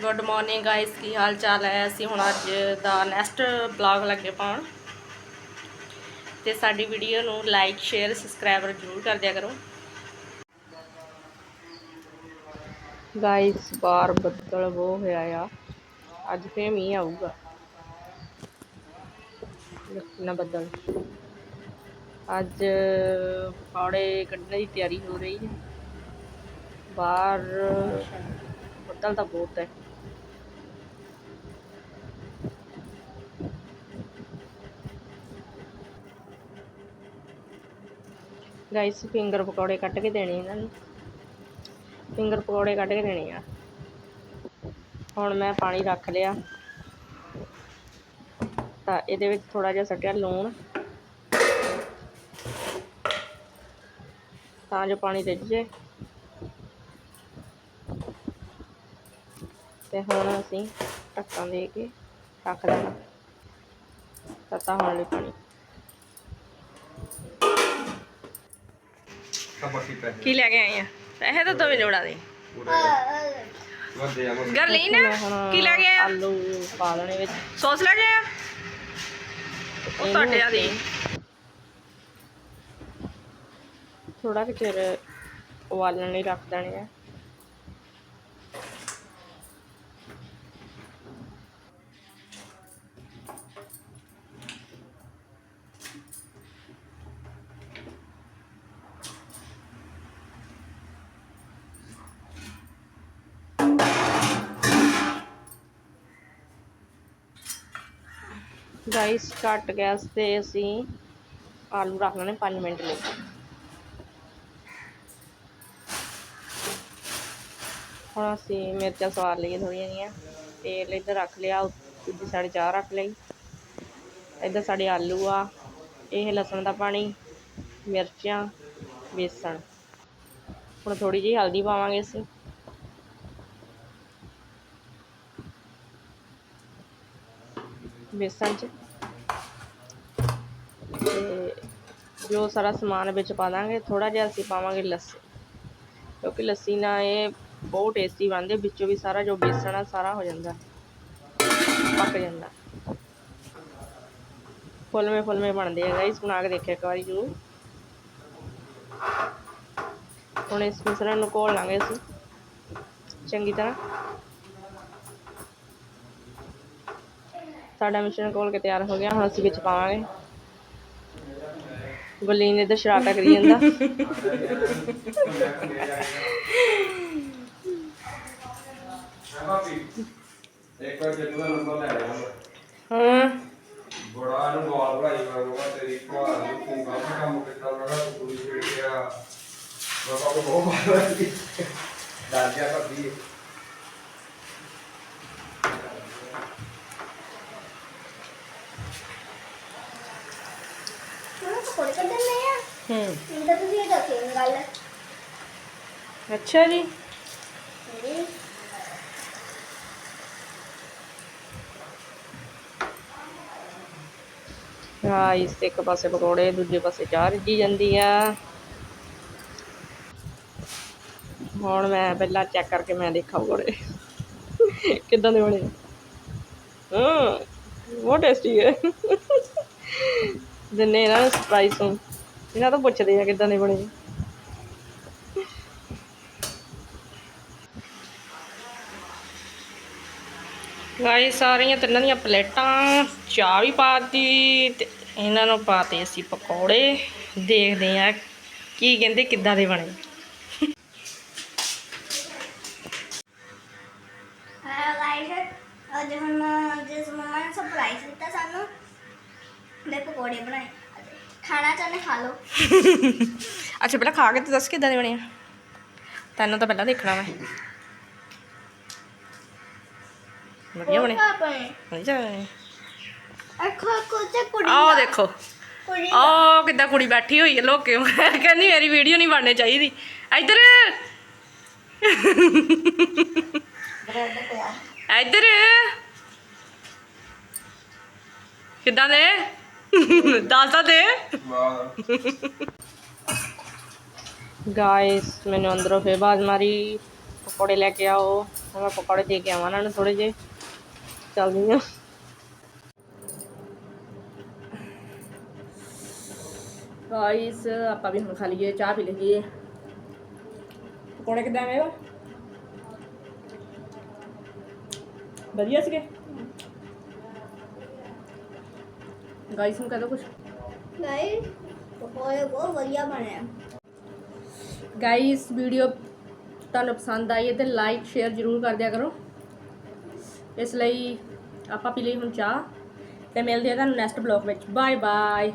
Good morning guys ਕੀ ਹਾਲ ਚਾਲ ਹੈ? ਅਸੀਂ ਹੁਣ ਅੱਜ ਦਾ ਨੈਕਸਟ ਬਲੌਗ ਲੱਗੇ ਪਾਉਣ। ਤੇ ਸਾਡੀ ਵੀਡੀਓ ਨੂੰ ਲਾਈਕ ਸ਼ੇਅਰ ਸਬਸਕ੍ਰਾਈਬ ਜ਼ਰੂਰ ਕਰ ਦਿਆ ਕਰੋ। ਗਾਇਸ ਬਾਹਰ ਬੱਦਲ ਬਹੁਤ ਹੋਇਆ ਆ। ਅੱਜ ਫੇ ਮੀਂਹ ਆਊਗਾ। ਨਾ ਬੱਦਲ। ਅੱਜ ਪਕੌੜੇ ਕੱਢਣ ਦੀ ਤਿਆਰੀ ਹੋ ਰਹੀ ਹੈ। ਬਾਹਰ ਬੱਦਲ ਤਾਂ ਬਹੁਤ ਹੈ। ਗਾਇਸ ਫਿੰਗਰ ਪਕੌੜੇ ਕੱਢ ਕੇ ਦੇਣੇ ਇਹਨਾਂ ਨੂੰ। ਫਿੰਗਰ ਪਕੌੜੇ ਕੱਢ ਕੇ ਦੇਣੇ ਆ। ਹੁਣ ਮੈਂ ਪਾਣੀ ਰੱਖ ਲਿਆ। ਤਾਂ ਇਹਦੇ ਵਿੱਚ ਥੋੜਾ ਜਿਹਾ ਸੱਟਿਆ ਲੂਣ। ਤਾਂ ਜੋ ਪਾਣੀ ਰਿੱਝ ਜੇ ਤੇ ਹੁਣ ਅਸੀਂ ਢੱਕਣ ਦੇ ਕੇ ਰੱਖ ਦੇਣਾ। ਤਤਾ ਹੋਣ ਲਈ ਪਾਣੀ। ਕੀ ਲੈ ਕੇ ਆਏ ਆ? ਪੈਸੇ ਤਾਂ ਤਵੇਂ ਜੋੜਾ ਦੇ। ਮੈਂ ਨਾ ਹੁਣ ਕੀ ਲੈ ਕੇ ਆਇਆ? ਆਲੂ ਪਾ ਲੈਣੇ ਵਿੱਚ। ਸੌਸ ਲੈ ਕੇ ਆਇਆ? ਉਹ ਤੁਹਾਡੇ ਆ ਦੀ। ਥੋੜਾ ਕਿ ਚਿਰ ਉਬਾਲਣ ਲਈ ਰੱਖ ਦੇਣੇ ਆ। ਗਾਈਸ ਘੱਟ ਗੈਸ ਤੇ ਅਸੀਂ ਆਲੂ ਰੱਖ ਲੈਣੇ 5 ਮਿੰਟ ਲਈ। ਹੁਣ ਅਸੀਂ ਮਿਰਚਾਂ ਸਵਾਰ ਲਈਏ ਥੋੜ੍ਹੀਆਂ ਜਿਹੀਆਂ। ਤੇਲ ਇੱਧਰ ਰੱਖ ਲਿਆ, ਦੂਜੀ ਸਾਈਡ ਚਾਹ ਰੱਖ ਲਈ। ਇੱਧਰ ਸਾਡੇ ਆਲੂ ਆ, ਇਹ ਲਸਣ ਦਾ ਪਾਣੀ, ਮਿਰਚਾਂ, ਬੇਸਣ। ਹੁਣ ਥੋੜੀ ਜਿਹੀ ਹਲਦੀ ਪਾਵਾਂਗੇ ਅਸੀਂ। ਬੇਸਣ ਚ। ਜੋ ਸਾਰਾ ਸਮਾਨ ਵਿੱਚ ਪਾ ਦਾਂਗੇ ਥੋੜਾ ਜਿਹਾ ਅਸੀਂ ਪਾਵਾਂਗੇ ਲੱਸੀ। ਕਿਉਂਕਿ ਲੱਸੀ ਨਾਲ ਇਹ ਬਹੁਤ ਟੇਸਟੀ ਬਣਦੇ ਵਿੱਚੋਂ ਵੀ ਸਾਰਾ ਜੋ ਬੇਸਣ ਆ, ਸਾਰਾ ਹੋ ਜਾਂਦਾ। ਪੱਕ ਜਾਂਦਾ। ਫੁੱਲਵੇਂ ਫੁੱਲਵੇਂ ਬਣਦੇ ਆ ਗਾਈਸ ਬਣਾ ਕੇ ਦੇਖਿਆ ਇੱਕ ਵਾਰੀ ਜ਼ਰੂਰ। ਹੁਣ ਇਸ ਮਿਸ਼ਰਣ ਨੂੰ ਘੋਲ ਲਾਂਗੇ ਅਸੀਂ। ਚੰਗੀ ਤਰ੍ਹਾਂ। ਸਾਡਾ ਮਿਸ਼ਰਣ ਘੋਲ ਕੇ ਤਿਆਰ ਹੋ ਗਿਆ, ਹੁਣ ਅਸੀਂ ਵਿੱਚ ਪਾਵਾਂਗੇ। ਗੁੱਲੀ ਨੇ ਤਾਂ ਕਰੀ ਜਾਂਦਾ ਇੱਕ ਵਾਰ ਜੇ ਨੰਬਰ ਲੈ ਲਿਆ ਹਾਂ। ਬੜਾ ਨੂੰ ਗਾਲ ਭਰਾਈ ਕਰੂਗਾ ਤੇਰੀ ਭਰਾ ਨੂੰ ਤੂੰ ਗਲਤ ਕੰਮ ਕੀਤਾ ਮੈਂ ਤੂੰ ਕੁੜੀ ਛੇੜ ਗਿਆ ਬਾਬਾ ਕੋ ਬਹੁਤ ਮਾਰਦਾ ਡਰ ਗਿਆ ਭਾਬੀ ਮੈਨੂੰ ਪਕੌੜੇ ਕੱਢਣ ਨਹੀਂ ਆ ਹੂੰ। ਮੈਨੂੰ ਤਾਂ ਤੁਸੀਂ ਇਹ ਦੱਸਿਓ ਨੀ ਗੱਲ। ਅੱਛਾ ਜੀ। ਹਾਂ। ਇਸ ਇੱਕ ਪਾਸੇ ਪਕੌੜੇ ਦੂਜੇ ਪਾਸੇ ਚਾਹ ਰਿੱਝੀ ਜਾਂਦੀ ਆ। ਹੁਣ ਮੈਂ ਪਹਿਲਾਂ ਚੈੱਕ ਕਰਕੇ ਮੈਂ ਦੇਖਾਂ ਪਕੌੜੇ। ਕਿੱਦਾਂ ਦੇ ਬਣੇ? ਹਾਂ ਬਹੁਤ ਟੇਸਟੀ ਹੈ ਦਿਨੇ ਨੂੰ ਸਰਪ੍ਰਾਈਜ਼ ਨੂੰ। ਇਹਨਾਂ ਤੋਂ ਪੁੱਛਦੇ ਆ ਕਿੱਦਾਂ ਦੇ ਬਣੇ। ਗਾਈ ਸਾਰੀਆਂ ਤਿੰਨਾਂ ਦੀਆਂ ਪਲੇਟਾਂ ਚਾਹ ਵੀ ਪਾਤੀ ਤੇ ਇਹਨਾਂ ਨੂੰ ਪਾਤੇ ਅਸੀਂ ਪਕੌੜੇ। ਦੇਖਦੇ ਆ ਕੀ ਕਹਿੰਦੇ ਕਿੱਦਾਂ ਦੇ ਬਣੇ। ਅੱਜ ਹੁਣ ਜਿਸ ਮਮਾ ਨੇ ਸਰਪ੍ਰਾਈਜ਼ ਦਿੱਤਾ ਸਾਨੂੰ ਮੈਂ ਪਕੌੜੇ ਬਣਾਏ। ਖਾਣਾ ਚਾਹਨੇ ਖਾ ਲਓ। ਅੱਛਾ ਪਹਿਲਾਂ ਖਾ ਕੇ ਤੇ ਦੱਸ ਕਿੱਦਾਂ ਦੇ ਬਣੇ ਆ? ਤੈਨੂੰ ਤਾਂ ਪਹਿਲਾਂ ਦੇਖਣਾ ਮੈਂ। ਵਧੀਆ ਬਣੇ। ਵਧੀਆ ਬਣੇ। ਅੱਖਾਂ ਕੋ ਤੇ ਕੁੜੀ ਆਹ ਦੇਖੋ। ਕੁੜੀ ਆਹ ਕਿੱਦਾਂ ਕੁੜੀ ਬੈਠੀ ਹੋਈ ਹੈ ਲੋਕੇ। ਕਹਿੰਦੀ ਮੇਰੀ ਵੀਡੀਓ ਨਹੀਂ ਬਣਨੀ ਚਾਹੀਦੀ। ਇੱਧਰ। ਇੱਧਰ। ਕਿੱਦਾਂ ਦੇ? ਦੱਸ ਤਾਂ ਦੇ। ਗਾਇਸ ਮੈਨੂੰ ਅੰਦਰੋਂ ਫੇਰ ਬਾਜ਼ ਮਾਰੀ। ਪਕੌੜੇ ਲੈ ਕੇ ਆਓ। ਮੈਂ ਪਕੌੜੇ ਦੇ ਕੇ ਆਵਾਂ ਉਹਨਾਂ ਨੂੰ ਥੋੜੇ ਜਿਹੇ। ਚੱਲਦੀ ਆ ਗਾਇਸ ਆਪਾਂ ਵੀ ਹੁਣ ਖਾ ਲਈਏ, ਚਾਹ ਪੀ ਲਈਏ। ਪਕੌੜੇ ਕਿਦਾਂ ਆਏ ਵਾ? ਵਧੀਆ ਸੀਗੇ? ਗਾਇਸ ਨੂੰ ਕਹਦੋ ਕੁਝ ਗਾਇਸ ਪਕੌੜੇ ਬਹੁਤ ਵਧੀਆ ਬਣੇ ਆ। ਗਾਇਸ ਵੀਡੀਓ ਤੁਹਾਨੂੰ ਪਸੰਦ ਆਈ ਹੈ ਤੇ ਲਾਈਕ ਸ਼ੇਅਰ ਜ਼ਰੂਰ ਕਰ ਦਿਆ ਕਰੋ। ਇਸ ਲਈ ਆਪਾਂ ਪੀ ਲਈ ਹੁਣ ਚਾਹ ਤੇ ਮਿਲਦੇ ਆ ਤੁਹਾਨੂੰ ਨੈਕਸਟ ਬਲੌਗ ਵਿੱਚ। Bye bye